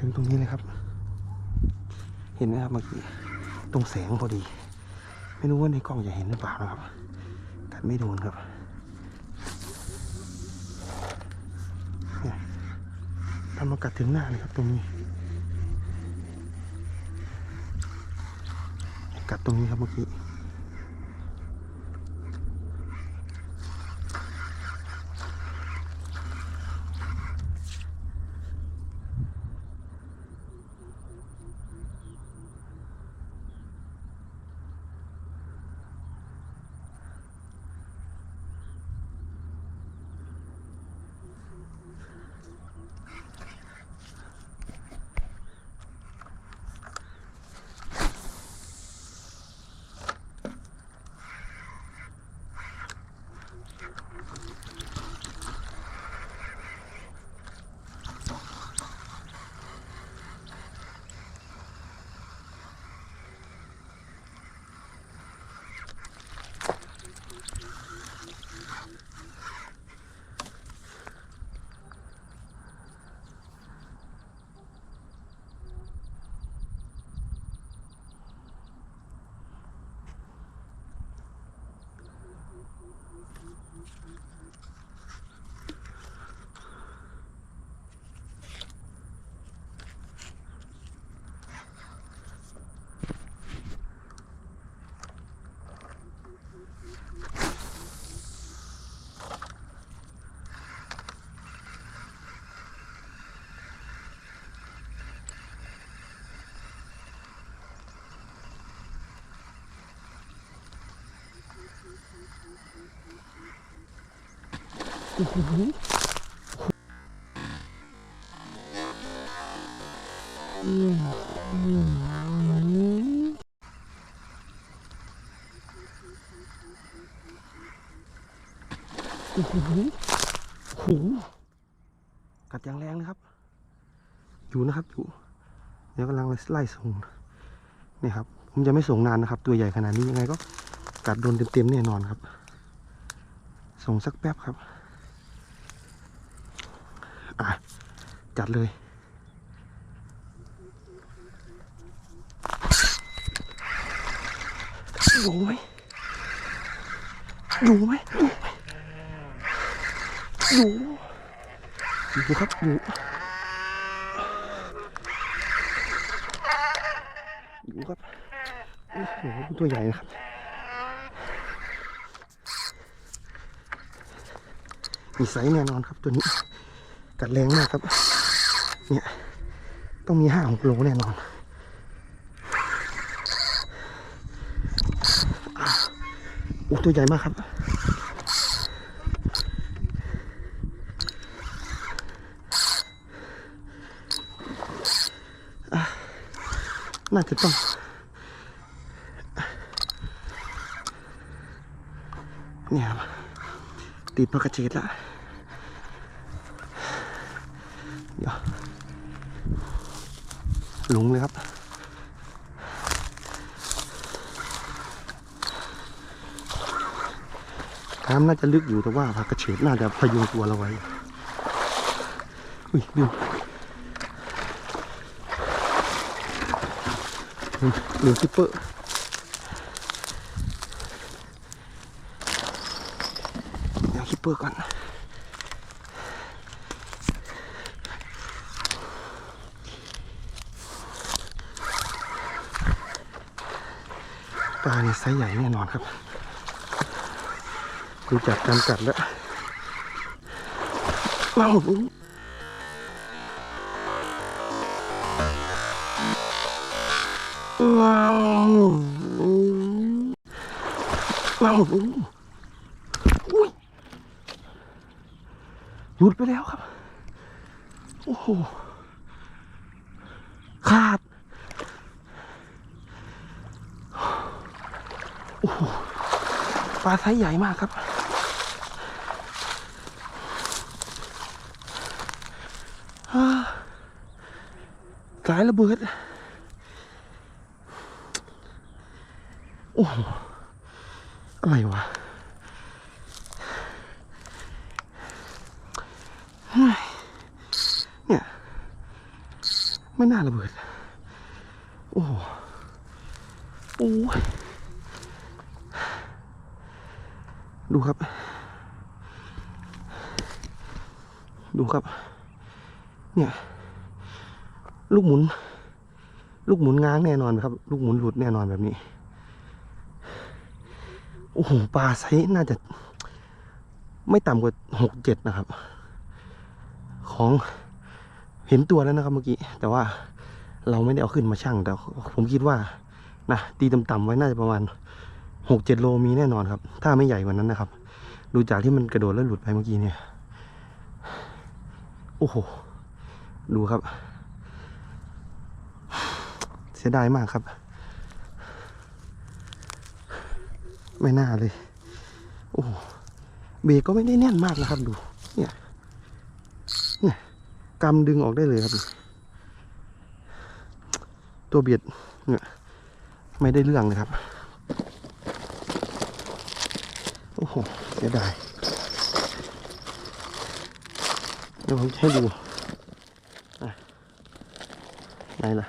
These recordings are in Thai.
ถึงตรงนี้เลยครับ เห็นไหมครับเมื่อกี้ตรงแสงพอดี ไม่รู้ว่าในกล้องจะเห็นหรือเปล่านะครับกัดไม่โดนครับเนี่ยทำมากัดถึงหน้าเลยครับ ตรงนี้กัดตรงนี้ครับเมื่อกี้ หโอ้โหกัดอย่างแรงเลยครับ อยู่นะครับอยู่เดี๋ยวกำลังไล่ส่งนี่ครับผมจะไม่ส่งนานนะครับ ตัวใหญ่ขนาดนี้ยังไงก็กัดโดนเต็มๆแน่นอนครับ ส่งสักแป๊บครับ อะ จัดเลย อยู่ไหมอยู่ไหมอยู่ไหมอยู่อยู่ครับอยู่อยู่ครับโอ้โหตัวใหญ่นะครับ มีไซส์แน่นอนครับตัวนี้ กัดแรงมากครับ เนี่ย ต้องมีห้าหกโลแน่นอนอะโอ้ตัวใหญ่มากครับ น่าจะต้องเนี่ยติดปากกระเฉดละเดี๋ยว หลงเลยครับ น้ำน่าจะลึกอยู่แต่ว่าผักกระเฉดน่าจะพยุงตัวเราไว้ อุ้ยดูเหลือคิปเปอร์เดี๋ยวคิปเปอร์ก่อน ปลาเนี่ยไซส์ใหญ่แน่นอนครับดูจากการกัดแล้วว้าวว้าวว้าวอุ้ยหลุดไปแล้วครับ โอ้โห ขาด โอ้โหปลาไซส์ใหญ่มากครับอ่าสายระเบิด โอ้โหอะไรวะเฮ้ยเนี่ย ไม่น่าระเบิด โอ้โหโอ้ย ดูครับ ดูครับ เนี่ย ลูกหมุน ลูกหมุนง้างแน่นอนครับ ลูกหมุนหลุดแน่นอนแบบนี้ โอ้โห ปลาไซส์น่าจะ ไม่ต่ำกว่าหกเจ็ดนะครับ ของเห็นตัวแล้วนะครับเมื่อกี้ แต่ว่าเราไม่ได้เอาขึ้นมาชั่งแต่ผมคิดว่านะตีต่ำๆไว้น่าจะประมาณ หกเจ็ดโลมีแน่นอนครับ ถ้าไม่ใหญ่กว่านั้นนะครับ ดูจากที่มันกระโดดแล้วหลุดไปเมื่อกี้เนี่ย โอ้โห ดูครับ เสียดายมากครับ ไม่น่าเลย โอ้โหเบรกก็ไม่ได้แน่นมากนะครับ ดู เนี่ยเนี่ยกำดึงออกได้เลยครับ ตัวเบียดเนี่ยไม่ได้เรื่องเลยครับ โหเสียดายเดี๋ยวผมให้ดูอะไหนล่ะ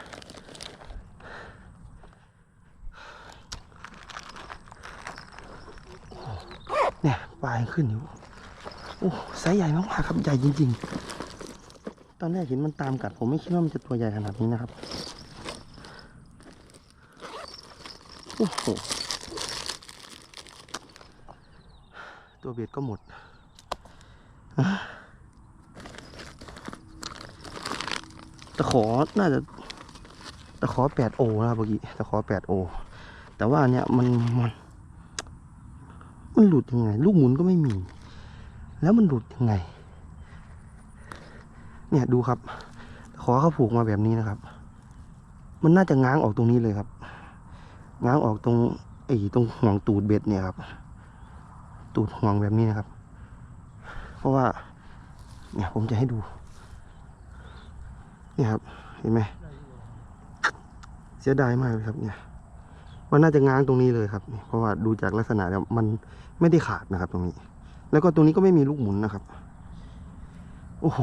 เนี่ยปลายขึ้นอยู่โอ้ไซส์ใหญ่มากๆครับใหญ่จริง ๆ ตอนแรกเห็นมันตามกัด ผมไม่คิดว่ามันจะตัวใหญ่ขนาดนี้นะครับ โอ้โห ตัวเบ็ดก็หมดตะขอน่าจะตะขอแปดโอนะเมื่อกี้ตะขอแปดโอแต่ว่าเนี้ยมันมันมันหลุดยังไง ลูกหมุนก็ไม่มี แล้วมันหลุดยังไง เนี่ยดูครับ ขอเขาผูกมาแบบนี้นะครับ มันน่าจะง้างออกตรงนี้เลยครับ ง้างออกตรงไอ้ตรงห่วงตูดเบ็ดเนี่ยครับ ตูดห่วงแบบนี้นะครับ เพราะว่า เนี่ยผมจะให้ดู เนี่ยครับ เห็นไหมเสียดายมากเลยครับ เนี่ยมันน่าจะง้างตรงนี้เลยครับ เพราะว่าดูจากลักษณะแล้วมันไม่ได้ขาดนะครับ ตรงนี้ แล้วก็ตรงนี้ก็ไม่มีลูกหมุนนะครับ โอ้โห